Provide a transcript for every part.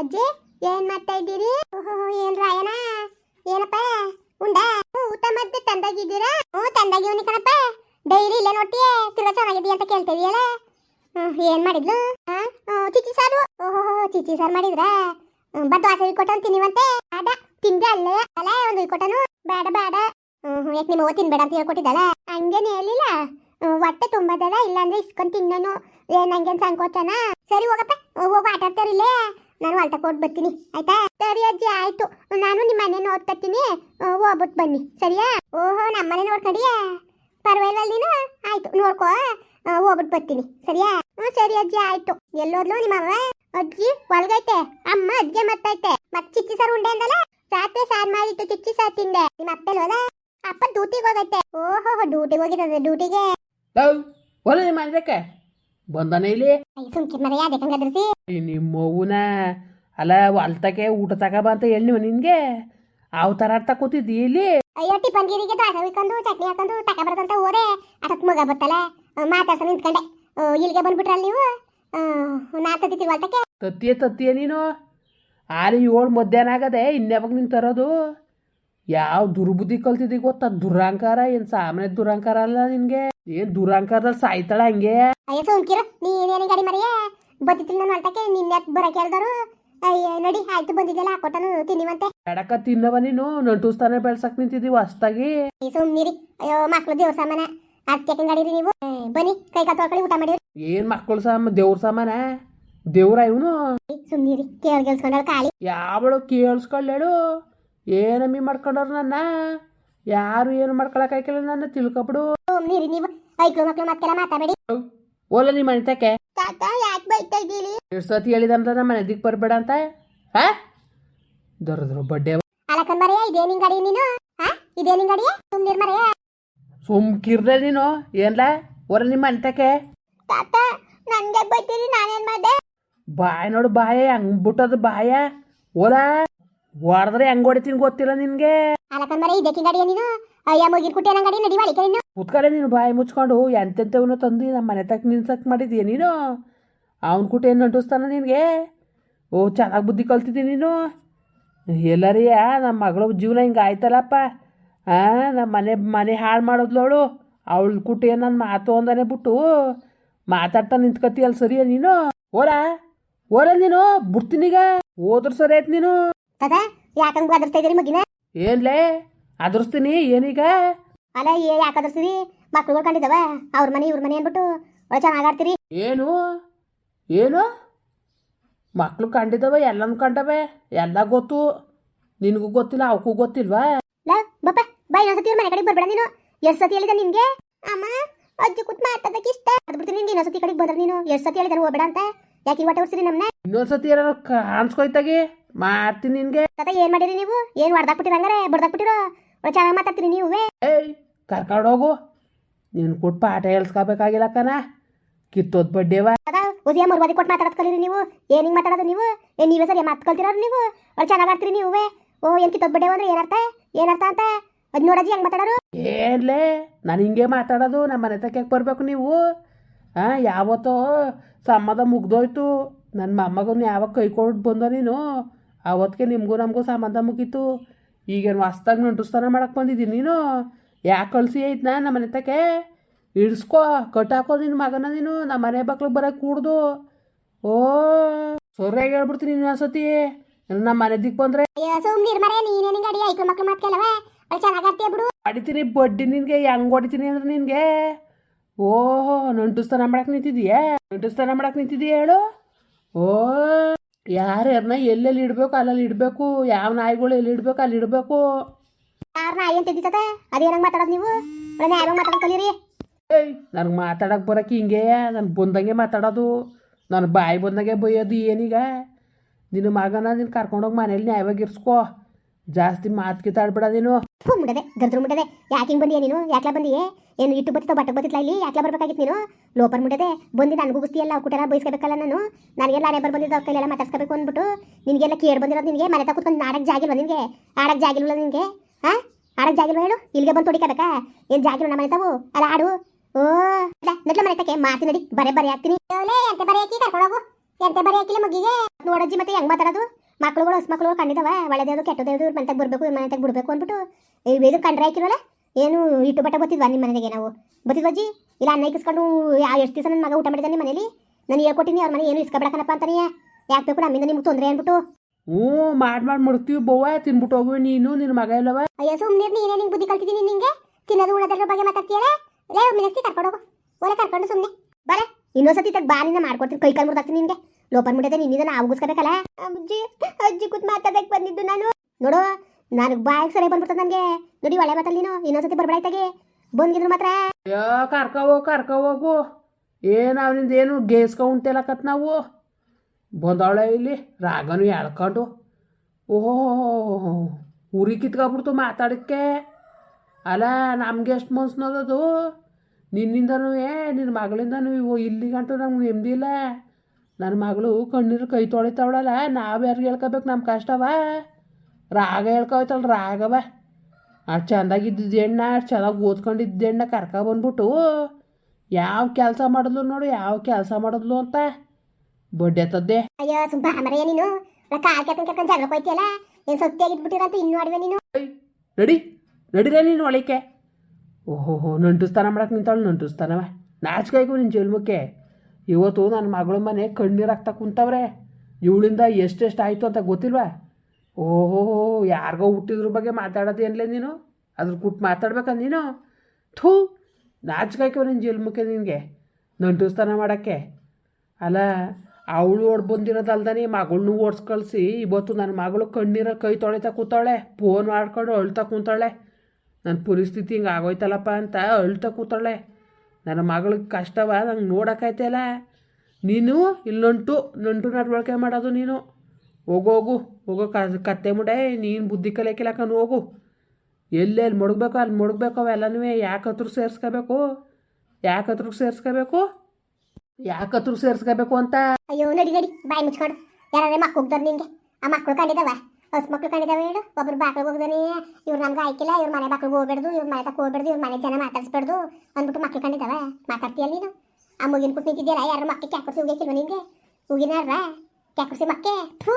ಅಜ್ಜಿ, ಏನ್ ಮಾಡ್ತಾ ಇದ್ದೀರಿ? ಏನ್ ರಾಯನ ಏನಪ್ಪ? ಉಂಡ? ಊಟ ಮತ್ತೆ ತಂದಾಗಿದ್ದೀರಾ? ಹ್ಞೂ ತಂದಾಗಿವ್ನಿ ಕಣಪ್ಪ. ಡೈರಿ ಇಲ್ಲೇ ನೋಡ್ತೀಯ? ತಿರ್ಗಾ ಚೆನ್ನಾಗಿದ್ದೀಯ ಅಂತ ಕೇಳ್ತಿದೀಯಲ್ಲ? ಏನ್ ಮಾಡಿದ್ಲು? ಚಿಚಿ ಸಾರು. ಓಹೋ, ಚಿಚಿ ಸಾರು ಮಾಡಿದ್ರಾ? ಬದ್ದು ಬಾ ದೋಸೆ ಕೊಟ್ಟನು ತಿನ್ನಿವಂತೆ? ಬೇಡ, ತಿಂದೆ ಅಲ್ಲೇ. ಅಲ್ಲ ಒಂದು ಕೊಟ್ಟನು. ಬೇಡ ಬೇಡ. ಹ್ಮ್ ಯಾಕೆ ನಿಮ್ಮ ತಿನ್ಬೇಡ ಅಂತ ಹೇಳ್ಕೊಟ್ಟಿದ್ದಲ್ಲ? ಹಂಗೇನು ಹೇಳಿಲ್ಲ. ಹೊಟ್ಟೆ ತುಂಬದಲ್ಲ ಇಲ್ಲಾಂದ್ರೆ ಇಸ್ಕೊಂಡು ತಿನ್ನೋನು. ಏನು ಹಂಗೇನು ಸಂಕೋಚನ? ಸರಿ, ಹೋಗಪ್ಪ. ಹೋಗಿ ಆಟ ಆಡ್ತಾರಿಲ್ಲೇ ನಾನು ಅಲ್ಟ ಕೊಟ್ಟು ಬರ್ತೀನಿ ಆಯ್ತಾ? ಸರಿ ಅಜ್ಜಿ ಆಯ್ತು. ನಾನು ನಿಮ್ಮ ಮನೆ ನೋಡ್ಕೊತೀನಿ ಹೋಗ್ಬಿಟ್ಟು ಬನ್ನಿ. ಸರಿಯಾ? ಓಹೋ ನಮ್ಮ ಮನೆ ನೋಡ್ಕೊಂಡಿಯಾ ಪರವಾಗಿಲ್ಲ ನೀನು? ಆಯ್ತು ನೋಡ್ಕೋ. ಹೋಗ್ಬಿಟ್ಟು ಬರ್ತೀನಿ. ಸರಿಯಾ? ಹ್ಞೂ ಸರಿ ಅಜ್ಜಿ ಆಯ್ತು. ಎಲ್ಲೋದ್ಲು ನಿಮ್ಮ ಅಮ್ಮ ಅಜ್ಜಿ ಒಳಗೈತೆ. ಅಮ್ಮ ಅಜ್ಜಿ ಮತ್ತೈತೆ. ಮತ್ ಚಿಚ್ಚಿ ಸಾರು ಉಂಡೆ ಅಂದಲ್ಲ? ರಾತ್ರಿ ಸಾರ್ ಮಾಡಿತ್ತು ಚಿಚ್ಚಿ ಸಾರ್ ತಿಂದೆ. ನಿಮ್ಮ ಅಪ್ಪ ಹೋದ ಅಪ್ಪ ಡ್ಯೂಟಿಗೆ ಹೋಗೈತೆ. ಓಹೋ ಡ್ಯೂಟಿಗೆ ಹೋಗಿರೋದು ಡ್ಯೂಟಿಗೆ ಒಲೆ ಬಂದಾನೆ ಇಲ್ಲಿ. ಸುಮ್ಕಿ ಮರ ಯಾವ್ದಕ್ಕೆ ಹಂಗದ್ರಸಿ ಈ ನಿಮ್ಮ ಅವ್ವನ ಅಲ್ಲ ಅಲ್ತಕೆ ಊಟ ತಗೋಬ ಅಂತ ಹೇಳಿ ನಿನಗೆ? ಅವ್ ಥರ ಆಡ್ತಾ ಕೂತಿದ್ದಿ ಇಲ್ಲಿ? ಅಯ್ಯೋ ಟಿಫನ್ ಗಿರಿಗೆ ಹುಯ್ಕೊಂಡು ಚಟ್ನಿ ಹಾಕೊಂಡು ಟಕ ಬರ್ತಂತ ಹೋದೆ. ಅದಕ್ಕೆ ಮಗ ಬರ್ತಲ್ಲ ಮಾತಾಡ್ಸ ನಿಂತ್ಕೊಂಡೆ. ಇಲ್ಲಿಗೆ ಬಂದ್ಬಿಟ್ರಲ್ಲ ನೀವು? ನಾ ತತ್ತಿತಿ ಹೊಲ್ಟಕ್ಕೆ ತತ್ತಿಯ ತತ್ತಿಯೇ ನೀನು? ಆಲಿ ಏಳು ಮಧ್ಯಾಹ್ನ ಆಗದೆ ಇನ್ಯಾವಾಗ ನೀನು ತರೋದು? ಯಾವ ದುರ್ಬುದ್ಧಿ ಕಲ್ತಿದ್ದಿ ಗೊತ್ತಾ? ದುರಹಂಕಾರ ಏನು ಸಾಮಾನ್ಯ ದುರಹಂಕಾರ ಅಲ್ಲ ನಿನಗೆ? ಏನು ದುರಂಕಾರದಲ್ಲಿ ಸಾಯ್ತಾಳ ಹಂಗೆ? ಅಯ್ಯೋ ಸುಮ್ಕಿರು. ನೀನೇನು ಗಾಡಿ ಮರಿಯ? ಬತ್ತಿತ್ತು ನಾನು ನಿನ್ನ ನಿನ್ನೆ ಬರಕ್ಕೆ ಹೇಳ್ದರು? ಅಯ್ಯ ನಡಿ ಆಯ್ತು ಬಂದಿದ್ದೆಲ್ಲ ಹಾಕೊಟ್ಟನು ತಿನ್ನಿವಂತೆ. ಎಡಕ ತಿನ್ನವ ನೀನು ನಂಟುಸ್ತಾನೆ ಬೆಳ್ಸಕ್ ನಿಂತಿದ್ದೀವಿ ಅಷ್ಟಾಗಿ. ಸುಮ್ಮನಿರಿ ಅಯ್ಯೋ ಮಕ್ಳು ದೇವ್ರ ಸಾಮಾನ. ಅದಕ್ಕೆ ಗಾಡಿರಿ ನೀವು. ಬನ್ನಿ ಕೈ ಕಾಲು ತೊಳ್ಕೊಳ್ಳಿ ಊಟ ಮಾಡಿರಿ. ಏನು ಮಕ್ಕಳು ಸಾಮ ದೇವ್ರ ಸಾಮಾನ? ದೇವ್ರ ಇವನು? ಸುಮ್ಮನಿರಿ ಕೇಳಿ ಗೆಲ್ಸ್ಕೊಂಡಳು ಕಾಳಿ. ಯಾವಳು ಕೇಳಿಸ್ಕೊಳ್ಳೇಳು ಏನಮ್ಮಿ ಮಾಡ್ಕೊಂಡವ್ರು ನನ್ನ? ಯಾರು ಏನು ಮಾಡ್ಕೊಳಕಾಯ್ಕಿಲ್ಲ ನನ್ನ ತಿಳ್ಕೊಬಿಡು. ಸುಮ್ನಿರಿ ನೀವು. ಐಕ್ಳು ಮಕ್ಳು ಮತ್ತೆಲ್ಲ ಮಾತಾಡಬೇಡಿ. ಓಲ ನಿಮ್ಮ ಮನೆತಕ್ಕೆ? ತಾತ ಯಾಕೆ ಬೈತಾ ಇದ್ದೀರಿ? ಎಷ್ಟು ಸತಿ ಹೇಳಿದಂತ ನಮ್ಮ ಮನೆ ದಿಕ್ ಬರಬೇಡ ಅಂತ? ಹಾ? ದರದ್ರು ಬಡ್ಡೆ ಅಲಕನ್ ಮರೆಯ ಇದೇ ನಿನ್ ಗಾಡಿ ನೀನು? ಹಾ? ಇದೇ ನಿನ್ ಗಾಡಿ ಸುಮ್ನಿರ್ ಮರೆಯ. ಸುಮ್ಕಿರ್ಲೆ ನೀನು? ಏನ್ಲ? ಓಲ ನಿಮ್ಮ ಮನೆತಕ್ಕೆ? ತಾತ ನನ್ಗೆ ಬೈತೀರಿ ನಾನೇನ್ ಮಾಡ್ದೆ? ಬಾಯ್ ನೋಡು ಬಾಯ ಹಂಗ್ ಬಿಟ್ಟದ ಬಾಯ. ಓಲ ಹೊಡೆದ್ರೆ ಹೆಂಗ್ ಹೊಡಿತೀನಿ ಗೊತ್ತಿಲ್ಲ ನಿನ್ಗೆ. ಅಲಕನ್ ಮರೆ ಇದಕ್ಕೆ ಗಾಡಿಯ ನೀನು? ಅಯ್ಯ ಮುಗಿರ್ ಕುಟ್ಟಿ ಅನ್ನ ಗಾಡಿ ನಡಿ ಬಾಳಿಕೆ ನೀನು. ಕುತ್ಕಡೆ ನೀನು ಬಾಯಿ ಮುಚ್ಕೊಂಡು ಎಂತೆಂಥವನ್ನ ತಂದು ನಮ್ಮ ಮನೆ ತಕ್ಕ ನಿನ್ಸಕ್ಕೆ ಮಾಡಿದ್ಯಾ ನೀನು? ಅವನ ಕೂಟ ಏನು ನಂಟಿಸ್ತಾನ ನಿನಗೆ? ಓ ಚೆನ್ನಾಗಿ ಬುದ್ಧಿ ಕಲ್ತಿದ್ದೀನಿ ನೀನು? ಎಲ್ಲರಿಯ ನಮ್ಮ ಮಗಳ ಜೀವನ ಹಿಂಗೆ ಆಯ್ತಲ್ಲಪ್ಪ. ಹಾಂ ನಮ್ಮ ಮನೆ ಮನೆ ಹಾಳು ಮಾಡೋದ್ಲವಳು ಅವಳ ಕೂಟ ಏನು ನನ್ನ ಮಾತು ಅಂದಾನೆ ಬಿಟ್ಟು ಮಾತಾಡ್ತಾ ನಿಂತ್ಕತಿಯಲ್ಲ ಸರಿಯ ನೀನು? ಓರಾ? ಓರ ನೀನು? ಬಿಡ್ತೀನೀಗ ಓದ್ರ ಸರಿ ಆಯ್ತು ನೀನು. ಯಾಕಂಗ್ ಬದರ್ಸ್ತಾ ಇದೀರಿ ಮಗಿನ ಏನ್ಲೇ ಅದರ್ಸ್ತೀನಿ ಏನೀಗ? ಅಲ್ಲ ಏ ಯಾಕೆ ಅದರ್ಸಿರಿ ಮಕ್ಳುಗಳು ಕಂಡಿದವ ಅವ್ರ ಮನೆ ಇವ್ರ ಮನೆ ಅಂದ್ಬಿಟ್ಟು ಒಳ್ಳೆ ಚೆನ್ನಾಗ್ ಆಡ್ತೀರಿ. ಏನು? ಏನು? ಮಕ್ಳು ಕಂಡಿದ್ದವ ಎಲ್ಲನೂ ಕಂಡವೆ. ಎಲ್ಲ ಗೊತ್ತು. ನಿನಗೂ ಗೊತ್ತಿಲ್ಲ ಅವಕ್ಕೂ ಗೊತ್ತಿಲ್ವಾ? ಲ ಬಪ್ಪ ಬಾ ಇನ್ನೊಂದ್ಸತಿ ಮನೆ ಕಡೆಗೆ ಬರ್ಬೇಡ ನೀನು. ಎಷ್ಟು ಸತಿ ಹೇಳಿದ ನಿನ್ಗೆ? ಅಮ್ಮ ಅಜ್ಜಿ ಕೂತ್ ಮಾತಾಡಕ್ಕೆ ಇಷ್ಟ. ಅದ್ಬಿಡ್ತೀನಿ ನಿನ್ಗೆ ಇನ್ನೊಂದ್ಸತಿ ಕಡೆಗೆ ಬಂದ್ರೆ ನೀನು. ಎಷ್ಟು ಸತಿ ಹೇಳಿದಾರೆ ಹೋಗ್ಬೇಡ ಅಂತ. ಯಾಕೆ ಹೊಟ್ಟೆ ಉರ್ಸಿರಿ ನಮ್ಮನ್ನ ಇನ್ನೊಂದ್ಸತಿ ಏನಾರು ಕಾಣಿಸ್ಕೊಯ್ತಾಗಿ? ಮಾಡ್ತೀನಿ ನಿನಗೆ. ತಾತ ಏನ್ ಮಾಡಿರಿ ನೀವು? ಏನ್ ಹೊಡ್ದಾಕ್ಬಿಟ್ಟಿರ ಹಂಗಾರೆ? ಬಡ್ದಾಕ್ಬಿಟ್ಟಿರೋ ಒಳ್ಳೆ ಚೆನ್ನಾಗಿ ಮಾತಾಡ್ತೀರಿ ನೀವೇ. ಏಯ್ ಕರ್ಕೊಂಡೋಗು. ನೀನು ಕೊಟ್ಟು ಪಾಠ ಹೇಳ್ಸ್ಕೋಬೇಕಾಗಿಲ್ಲ ಕಣ. ಕಿತ್ತೋದ್ ಬಡ್ಡೆವ ಅದ ಉದಯ ಮರ್ವಾದಿ ಕೊಟ್ಟು ಮಾತಾಡೋದು ಕಲೀರಿ ನೀವು. ಏನ್ ಹಿಂಗ್ ಮಾತಾಡೋದು ನೀವು? ಏನ್ ನೀವೇ ಸರಿ ಮಾತು ನೀವು? ಅವ್ರು ಚೆನ್ನಾಗಿ ಆಡ್ತೀರಿ ನೀವೇ? ಓ ಏನ್ ಕಿತ್ತೋದ್ ಬಡ್ಡೆ ಅಂದ್ರೆ ಏನರ್ಥ ಏನರ್ಥ ಅಂತ? ಅದ್ ನೋಡಜ್ಜಿ ಹೆಂಗ್ ಮಾತಾಡೋರು? ಏನ್ಲೇ ನಾನು ಹಿಂಗೆ ಮಾತಾಡೋದು ನಮ್ಮ ಮನೆ ತಕ್ಕ ಬರಬೇಕು ನೀವು? ಹಾಂ ಯಾವತ್ತೋ ಸಂಬಂಧ ಮುಗ್ದೋಯ್ತು. ನನ್ನ ಮೊಮ್ಮಗನ ಯಾವಾಗ ಕೈ ಕೊಟ್ಟು ಬಂದೋ ನೀನು? ಅವತ್ತಿಗೆ ನಿಮಗೂ ನಮಗೂ ಸಂಬಂಧ ಮುಗೀತು. ಈಗೇನು ಹೊಸ್ದಾಗಿ ನಂಟುಸ್ತಾನ ಮಾಡಕ್ಕೆ ಬಂದಿದ್ದೀನಿ ನೀನು? ಯಾಕೆ ಕಳಿಸಿ ಐತ್ನ ನಮ್ಮ ಮನೆ ತಕ್ಕೆ ಇಡ್ಸ್ಕೋ ಕಟ್ಟಾಕೋ ನಿನ್ನ ಮಗನ ನೀನು ನಮ್ಮ ಮನೆ ಬಕ್ಳಿಗೆ ಬರೋಕೆ ಕೂಡ್ದು. ಓ ಸರಿಯಾಗಿ ಹೇಳ್ಬಿಡ್ತೀನಿ ನೀನು ಒಂದ್ಸತಿ. ನಮ್ಮ ಮನೆ ದಿಕ್ ಬಂದ್ರೆ? ಹೊಡಿತೀನಿ ಬಡ್ಡಿ ನಿನಗೆ ಹೆಂಗ್ ಹೊಡಿತೀನಿ ಅಂದ್ರೆ ನಿನಗೆ? ಓಹೋ ನಂಟುಸ್ತಾನ ಮಾಡಕ್ ನಿಂತಿದೀಯಾ? ನಂಟುಸ್ತಾನ ಮಾಡಕ್ ನಿಂತಿದೀಯ ಹೇಳು? ಓ ಯಾರ್ಯಾರನ್ನ ಎಲ್ಲೆಲ್ಲಿ ಇಡಬೇಕು ಅಲ್ಲಲ್ಲಿ ಇಡಬೇಕು? ಯಾವ ನಾಯಿಗಳು ಎಲ್ಲಿ ಇಡಬೇಕು ಅಲ್ಲಿ ಇಡಬೇಕು? ಯಾರ ಏನ್ ಅಂತ ಇದ್ದಿತ್ತ ಅದೇನಂಗ್ ಮಾತಾಡೋದು ನೀವು? ಒಳ್ಳೆ ನ್ಯಾಯ ಮಾತಾಡೋದು ಕಲೀರಿ. ಏಯ್ ನನಗೆ ಮಾತಾಡಕ್ಕೆ ಬರೋಕೆ ಹಿಂಗೆ ನಾನು ಬಂದಂಗೆ ಮಾತಾಡೋದು. ನನ್ನ ಬಾಯಿ ಬಂದಂಗೆ ಬೈಯೋದು ಏನೀಗ? ನಿನ್ನ ಮಗನ ನೀನು ಕರ್ಕೊಂಡೋಗಿ ಮನೇಲಿ ನ್ಯಾಯವಾಗಿ ಇರ್ಸ್ಕೋ. ಜಾಸ್ತಿ ಮಾತು ಕಿತ್ತಾಡ್ಬೇಡ ನೀನು. ಹ್ಞೂ ಮುಡದೆ ಗರ್ದ್ರು ಮುಡದೆ ಯಾಕೆ ಹಿಂಗ್ ಬಂದಿಯೇ ನೀನು? ಯಾಕ್ಲ ಬಂದಿಯೇ? ಏನು ಇಟ್ಟು ಬತ್ತಿತ್ತು ಬಟ್ಟೆ ಬತ್ತಿಲ್ಲ ಇಲ್ಲಿ? ಯಾಕ್ಲ ಬರ್ಬೇಕಾಗಿತ್ತು ನೀನು? ಲೋಪರ್ ಮುಡದೆ ಬಂದು ನನಗೂ ಗುಸ್ತಿಯಲ್ಲ ಕುಟರ ಬಯಸ್ಕೋಬೇಕಲ್ಲ ನಾನು. ನನಗೆಲ್ಲ ಹಣೆ ಬರ್ ಬಂದಿದ್ದು ಅವ್ರ ಕೈಲೆಲ್ಲ ಮಾತಾಡ್ಸ್ಕೋಬೇಕು ಅಂದ್ಬಿಟ್ಟು. ನಿನಗೆಲ್ಲ ಕೇಳಿ ಬಂದಿರೋದು ನಿನಗೆ? ಮನೆ ತಗ ಕೂತ್ಕೊಂಡು ಆಡಕ್ಕೆ ಜಾಗಿಲ್ವ ನಿನಗೆ? ಆಡಕ್ಕೆ ಜಾಗಿಲ್ವಲ್ಲ ನಿನಗೆ? ಹಾ ಆಡಕ್ಕೆ ಜಾಗಿಲ್ವ ಹೇಳು? ಇಲ್ಲಿಗೆ ಬಂದು ಕಡಕ ಏನ್ ಜಾಗಿಲ್ವ ನಮ್ಮ ಮನೆ ತಾವು? ಅಲ್ಲ ಆಡು. ಓ ಇಲ್ಲ ಮನೆತಕ್ಕೆ ಮನೆ ತಕ್ಕೆ. ಮಾತಿ ನಡಿ. ಬರೇ ಬರೆ ಹಾಕ್ತೀನಿ ಎಂತೆ ಬರೆ ಹಾಕಿ ಕರ್ಕೊಂಡೋಗು ಎಂತ ಬರೀ ಹಾಕಿಲ್ಲ ಮಗಿಗೆ ನೋಡಜ್ಜಿ ಮತ್ತೆ ಹೆಂಗ್ ಮಾತಾಡೋದು? ಮಕ್ಳುಗಳು ಹೊಸ ಮಕ್ಳು ಕಂಡಿದಾವ ಒಳ್ಳೆದೇವ್ದು ಕೆಟ್ಟದೇವ್ದು ಇವ್ರ ಮನೆತಾಗ ಬರ್ಬೇಕು ಇವ್ರ ಮನೆತಾಗ ಬಿಡ್ಬೇಕು ಅಂದ್ಬಿಟ್ಟು ಇದು ಕಂಡ್ರೆ ಹಾಕಿರಲ್ಲ ಏನು ಇಟ್ಟು ಬಟ್ಟೆ ಬತ್ತಿದ್ವ ನಿಮ್ಮ ಮನೆಗೆ ನಾವು? ಬತ್ತಿದ್ವಜ್ಜಿ ಇಲ್ಲ ಅನ್ನ ಇಕ್ಕಿಸ್ಕೊಂಡು ಯಾವ ಎಷ್ಟು ದಿವಸ ನನ್ನ ಮಗ ಊಟ ಮಾಡಿದ್ದಾನೆ ಮನೇಲಿ? ನಾನು ಹೇಳ್ಕೊಟ್ಟಿನಿ ಅವ್ರ ಮನೆ ಏನು ಇಸ್ಕೊಬೇಕನಪ್ಪ ಅಂತಾನೆ ಯಾಕೆ ಬೇಕು ನಮ್ಮಿಂದ ನಿಮ್ಗೆ ತೊಂದರೆ ಅಂದ್ಬಿಟ್ಟು. ಹ್ಞೂ ಮಾಡಿ ಮಾಡಿ ಮುಡ್ತೀವಿ ಬೋವ ತಿನ್ಬಿಟ್ಟು ಹೋಗುವೆ ನೀನು ನಿನ್ನ ಮಗ ಇಲ್ಲವ. ಅಯ್ಯ ಸುಮ್ಮನೆ ನೀನೇ ನಿಂಗೆ ಬುದ್ಧಿ ಕಲ್ತಿದ್ದೀನಿ ನಿಂಗೆ? ತಿನ್ನೋದು ಉಣೋದ್ರ ಬಗ್ಗೆ ಮಾತಾಡ್ತೀಯಲ್ಲ? ಲೇ ಮಿನಸ್ತಿ ಕರ್ಕೊಂಡು ಹೋಗು. ಒಲೆ ಕರ್ಕೊಂಡು ಸುಮ್ಮನೆ ಬರ ಇನ್ನೊಂದ್ಸತಿ ತಗ ಬಾ ನಿನ್ನ ಮಾಡ್ಕೊಡ್ತೀನಿ ಕೈ ಕಾಲು ಮುರ್ದಾಕ್ತೀನಿ ನಿನಗೆ. ಲೋಪನ್ ಮುಟ್ಟದೆ ನಿನ್ನಿಂದ ನಾವು ಉಗಿಸ್ಕೋಬೇಕಲ್ಲ ಅಜ್ಜಿ ಅಜ್ಜಿ ಕೂತ್ ಮಾತಾಡಕ್ಕೆ ಬಂದಿದ್ದು ನಾನು. ನೋಡು ನನಗೆ ಬಾಯಿಗೆ ಸರಿ ಬಂದ್ಬಿಡ್ತದೆ ನನಗೆ. ನೋಡಿ ಒಳ್ಳೆ ಮಾತಲ್ಲಿ ನೀನು. ಇನ್ನೊಂದ್ಸತಿ ಬರ್ಬೇಡಾಯ್ತಾಗೆ. ಬಂದಿದ್ರು ಮಾತ್ರ. ಅಯ್ಯೋ ಕರ್ಕೋ ಹೋಗು ಕರ್ಕೋ ಹೋಗು. ಏನು ಅವನಿಂದ ಏನು ಗೇಸ್ಕೊ ಉಂಟೆಲಕತ್ ನಾವು. ಬಂದವಳೆ ಇಲ್ಲಿ? ರಾಗನು ಎಳ್ಕೊಂಡು ಓಹೋ ಉರಿ ಕಿತ್ಕೊಬಿಡ್ತು ಮಾತಾಡಕ್ಕೆ. ಅಲ್ಲ, ನಮ್ಗೆ ಎಷ್ಟು ಮನ್ಸ್ನೋದದು ನಿನ್ನಿಂದನೂ ಏ, ನಿನ್ನ ಮಗಳಿಂದನೂ ಇವು ಇಲ್ಲಿ ಗಂಟು ನಮ್ಗೆ ನೆಮ್ಮದಿ ಇಲ್ಲ. ನನ್ನ ಮಗಳು ಕಣ್ಣೀರು ಕೈ ತೊಳಿತಾವಳಲ್ಲ, ನಾವು ಯಾರಿಗೆ ಹೇಳ್ಕೊಬೇಕು ನಮ್ಮ ಕಷ್ಟವ? ರಾಗ ಹೇಳ್ಕೊಯ್ತಲ್ಲ ರಾಗವ ಅಷ್ಟು ಚೆಂದಾಗಿದ್ದಿದ್ದು ಎಣ್ಣ ಅಷ್ಟು ಚೆನ್ನಾಗಿ ಓದ್ಕೊಂಡಿದ್ದ ಕರ್ಕ ಬಂದ್ಬಿಟ್ಟು, ಯಾವ ಕೆಲಸ ಮಾಡಿದ್ಲು ನೋಡು, ಯಾವ ಕೆಲಸ ಮಾಡಿದ್ಲು ಅಂತ. ಬಡ್ಡೆ ತದ್ದೆ ಅಯ್ಯೋ ಸುಬ್ಬ ಮರೆಯ ನೀನು? ರೊಕ್ಕ ಹಾಕ್ಯಾತನ್ ಕೆತ್ಕೊಂಡು ಜಗಳ ಹೋಯ್ತಿಯಲ್ಲ ಏನು ಸತ್ಯ ಆಗಿದ್ಬಿಟ್ಟಿರಂತ ಇನ್ನು ಆಡ್ವೆ ನೀನು. ನಡಿ ನಡಿರೇ ನೀನು ಒಳಿಕೆ ಓಹೋ ನಂಟುಸ್ತಾನ ಮಾಡಕ್ಕೆ ನಿಂತಾಳು ನಂಟುಸ್ತಾನವ. ನಾಚಿಕಾಯ್ಕು ನಿನ್ನ ಜಲ್ಮಕ್ಕೆ ಇವತ್ತು ನನ್ನ ಮಗಳ ಮನೆ ಕಣ್ಣೀರು ಹಾಕ್ತಾ ಕುಂತವ್ರೆ. ಇವಳಿಂದ ಎಷ್ಟೆಷ್ಟು ಆಯಿತು ಅಂತ ಗೊತ್ತಿಲ್ವಾ? ಓಹೋ ಯಾರಿಗೋ ಹುಟ್ಟಿದ್ರ ಬಗ್ಗೆ ಮಾತಾಡೋದು ಏನ್ಲೇ ನೀನು? ಅದ್ರ ಕುಟ್ಟು ಮಾತಾಡ್ಬೇಕ ನೀನು? ಥೂ ನಾಚಿಕಾಯ್ಕವ ನಿನ್ನ ಜಲ್ಮಕ್ಕೆ ನಿನಗೆ. ನಂಟುಸ್ತಾನ ಮಾಡೋಕ್ಕೆ. ಅಲ್ಲ ಅವಳು ಓಡ್ ಬಂದಿರೋದಲ್ದನಿ ಮಗಳನ್ನೂ ಓಡಿಸ್ ಕಳಿಸಿ, ಇವತ್ತು ನನ್ನ ಮಗಳು ಕಣ್ಣೀರ ಕೈ ತೊಳಿತಾ ಕೂತಾಳೆ ಫೋನ್ ಮಾಡ್ಕೊಂಡು ಅಳ್ತಾ ಕೂತಾಳೆ. ನನ್ನ ಪರಿಸ್ಥಿತಿ ಹಿಂಗೆ ಆಗೋಯ್ತಲ್ಲಪ್ಪ ಅಂತ ಅಳ್ತಾ ಕೂತಾಳೆ. ನನ್ನ ಮಗಳಿಗೆ ಕಷ್ಟವ, ನಂಗೆ ನೋಡೋಕ್ಕಾಯ್ತಲ್ಲ ನೀನು ಇಲ್ಲೊಂಟು, ನಂಟು ನಡವಳಿಕೆ ಮಾಡೋದು ನೀನು. ಹೋಗೋಗು ಹೋಗು, ಹೋಗೋ ಕತ್ತೆ ಮುಡೆ, ನೀನು ಬುದ್ಧಿ ಕಲಿಯಕ್ಕಿಲ್ಲಕನು ಹೋಗು. ಎಲ್ಲೆಲ್ಲಿ ಮುಳುಗ್ಬೇಕು, ಅಲ್ಲಿ ಮುಳುಗ್ಬೇಕು, ಅವೆಲ್ಲನೂ ಯಾಕೆ ಹತ್ರ ಸೇರಿಸ್ಕೋಬೇಕು? ಯಾಕೆ ಹತ್ರಕ್ಕೆ ಸೇರಿಸ್ಕೋಬೇಕು? ಯಾಕೆ ಹತ್ರ ಸೇರಿಸ್ಕೋಬೇಕು ಅಂತ? ಅಯ್ಯೋ, ನಡಿ ನಡಿ. ಬಾಯಿ ಮುಚ್ಕೊಂಡು. ಯಾರಾದ್ರೆ ಮಕ್ಕಳು ಹೋಗ್ದಾರ ನಿಂಗೆ? ಆ ಮಕ್ಕಳು ಕಂಡಿದಾವ ಹೊಸ ಮಕ್ಕಳು ಕಂಡಿದಾವೆ ಹೇಳು? ಒಬ್ರು ಬಾಕ್ಳಿಗೆ ಹೋಗ್ದಾನೆ ಇವ್ರು ನಮ್ಗೆ ಆಯ್ಕಿಲ್ಲ ಇವ್ರ ಮನೆ ಬಾಕ್ಳಿಗೆ ಹೋಗ್ಬೇಡ್ದು, ಇವ್ರ ಮನೆ ತಕ್ಕ ಹೋಗ್ಬೇಡ್ದು, ಇವ್ರ ಮನೆ ಜನ ಮಾತಾಡಿಸ್ಬೇಡ್ದು ಅಂದ್ಬಿಟ್ಟು ಮಕ್ಕಳು ಕಂಡಿದಾವ ಮಾತಾಡ್ತೀಯಲ್ಲ ನೀನು? ಆ ಮುಗಿನ ಕುಟ್ಟು ನಿಂತಿದ್ಯಲ್ಲ, ಯಾರು ಮಕ್ಕಳು ಕ್ಯಾಕರ್ಸಿ ಹೋಗ್ಯಾಕಿಲ್ವ ನಿಂಗೆ? ಹೋಗಿನಾರ ಕ್ಯಾಕರ್ಸಿ ಮಕ್ಕೆ? ಥೂ,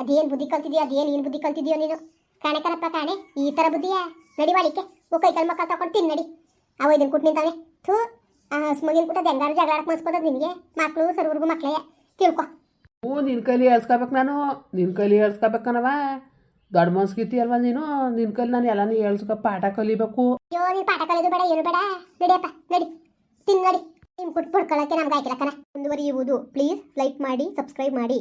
ಅದೇನು ಬುದ್ಧಿ ಕಲ್ತಿದ್ಯೋ, ಅದೇನು ಏನು ಬುದ್ಧಿ ಕಲ್ತಿದ್ಯೋ ನೀನು? ಕಾಣೆ ಕಣಪ್ಪ, ಕಾಣೆ. ಈ ಥರ ಬುದ್ಧಿಯಾ? ನಡಿ ಬಾಳಿಕೆ ಓ ಕೈ ಕಲ್ ಮಕ್ಕಳು ತಗೊಂಡು ತಿನ್, ನಡಿ. ಅವ ಇದನ್ನು ಕುಟ್ಟು ನಿಂತಾವೆ ಥೂ ಆ ಮುಗಿನ ಕುಟ್ಟದ ಹೆಂಗಾರು ಜಗಳ ಆಡಕ್ಕೆ ಮನ್ಸ್ಬೋದ ನಿನಗೆ? ಮಕ್ಕಳು ಸರ್ವರ್ಗೂ ಮಕ್ಕಳೇ ತಿಳ್ಕೊ. ಹ್ಞೂ ನಿನ್ನ ಕೈಲಿ ಹೇಳ್ಸ್ಕೊಬೇಕು ನಾನು. ನಿನ್ನ ಕೈಲಿ ಹೇಳ್ಸ್ಕೊಬೇಕನವ ದೊಡ್ಡ ಮನ್ಸ್ಗಿತಿ ಅಲ್ವಾ ನೀನು? ನಿನ್ನ ಕೈಲಿ ನಾನು ಎಲ್ಲಾನು ಹೇಳ್ಸ್ಕೊ ಪಾಠ ಕಲಿಬೇಕು. ಅಯ್ಯೋ ನೀನು ಪಾಠ ಕಲಿಯೋದು ಬೇಡ ಏನು ಬೇಡ. ನಡಿಯಪ್ಪ ನಡಿ. ತಿನ್ ನಡಿ ನಿಮ್ ಕುಟ್ ಪುಡ್ಕೊಳ್ಳೋಕ್ಕೆ ನಮ್ಗೆ ಆಯ್ಕಿಲ್ಲ ಕಣ. ಮುಂದುವರಿಯುವುದು. ಪ್ಲೀಸ್ ಲೈಕ್ ಮಾಡಿ ಸಬ್ಸ್ಕ್ರೈಬ್ ಮಾಡಿ.